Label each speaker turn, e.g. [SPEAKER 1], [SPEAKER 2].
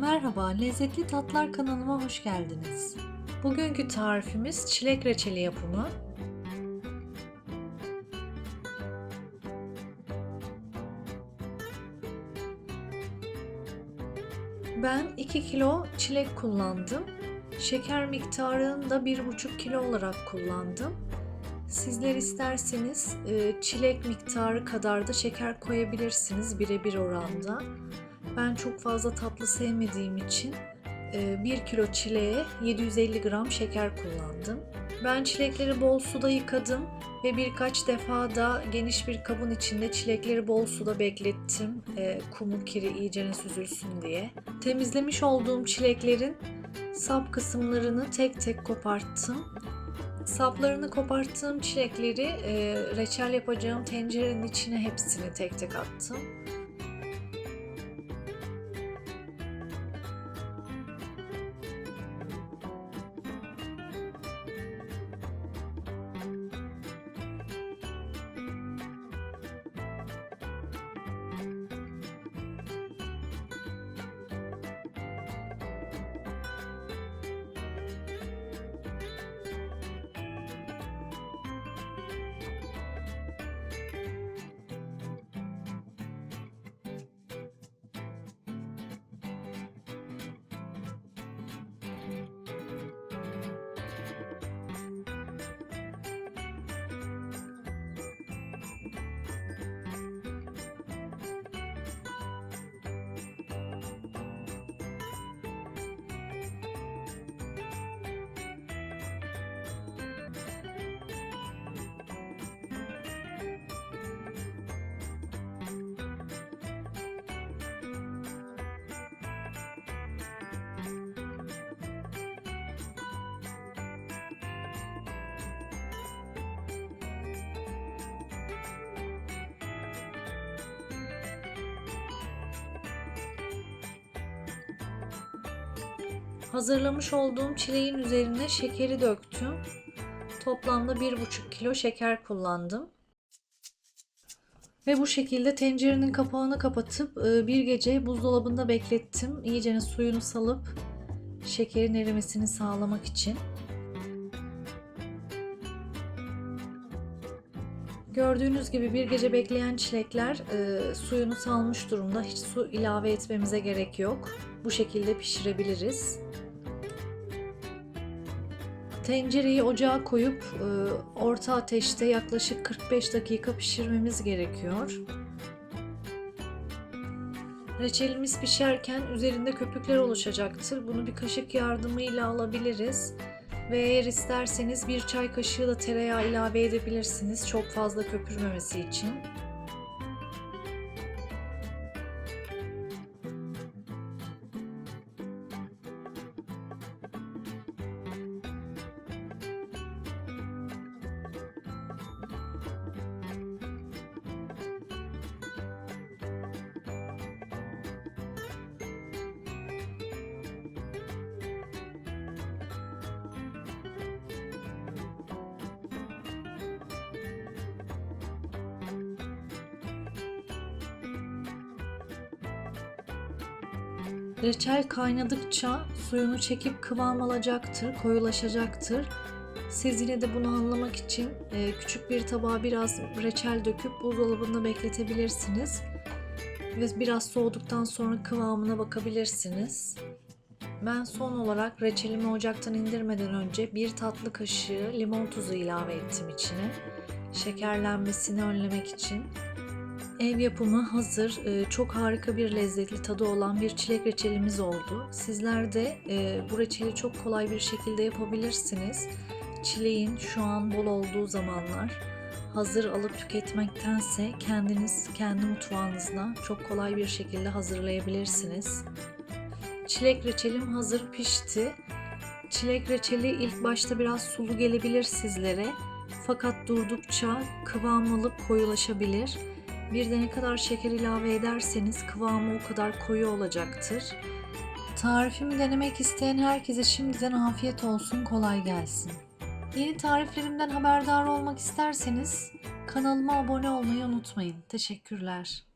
[SPEAKER 1] Merhaba, Lezzetli Tatlar kanalıma hoş geldiniz. Bugünkü tarifimiz çilek reçeli yapımı. Ben 2 kilo çilek kullandım. Şeker miktarını da 1,5 kilo olarak kullandım. Sizler isterseniz e, çilek miktarı kadar da şeker koyabilirsiniz birebir oranda. Ben çok fazla tatlı sevmediğim için 1 kilo çileğe 750 gram şeker kullandım. Ben çilekleri bol suda yıkadım ve birkaç defa da geniş bir kabın içinde çilekleri bol suda beklettim. E, kumu kiri iyicene süzülsün diye. Temizlemiş olduğum çileklerin sap kısımlarını tek tek koparttım. Saplarını koparttığım çilekleri e, reçel yapacağım tencerenin içine hepsini tek tek attım. Hazırlamış olduğum çileğin üzerine şekeri döktüm. Toplamda 1,5 kilo şeker kullandım. Ve bu şekilde tencerenin kapağını kapatıp e, bir gece buzdolabında beklettim. İyicene suyunu salıp şekerin erimesini sağlamak için. Gördüğünüz gibi bir gece bekleyen çilekler e, suyunu salmış durumda. Hiç su ilave etmemize gerek yok. Bu şekilde pişirebiliriz. Tencereyi ocağa koyup e, orta ateşte yaklaşık 45 dakika pişirmemiz gerekiyor. Reçelimiz pişerken üzerinde köpükler oluşacaktır. Bunu bir kaşık yardımıyla alabiliriz. Ve eğer isterseniz bir çay kaşığı da tereyağı ilave edebilirsiniz çok fazla köpürmemesi için. Reçel kaynadıkça suyunu çekip kıvam alacaktır, koyulaşacaktır. Siz yine de bunu anlamak için e, küçük bir tabağa biraz reçel döküp buzdolabında bekletebilirsiniz. Ve biraz soğuduktan sonra kıvamına bakabilirsiniz. Ben son olarak reçelimi ocaktan indirmeden önce bir tatlı kaşığı limon tuzu ilave ettim içine. Şekerlenmesini önlemek için. Ev yapımı hazır, e, çok harika bir lezzetli tadı olan bir çilek reçelimiz oldu. Sizler de e, bu reçeli çok kolay bir şekilde yapabilirsiniz. Çileğin şu an bol olduğu zamanlar hazır alıp tüketmektense kendiniz kendi mutfağınızda çok kolay bir şekilde hazırlayabilirsiniz. Çilek reçelim hazır pişti. Çilek reçeli ilk başta biraz sulu gelebilir sizlere. Fakat durdukça kıvam alıp koyulaşabilir. Bir de ne kadar şeker ilave ederseniz kıvamı o kadar koyu olacaktır. Tarifimi denemek isteyen herkese şimdiden afiyet olsun, kolay gelsin. Yeni tariflerimden haberdar olmak isterseniz kanalıma abone olmayı unutmayın. Teşekkürler.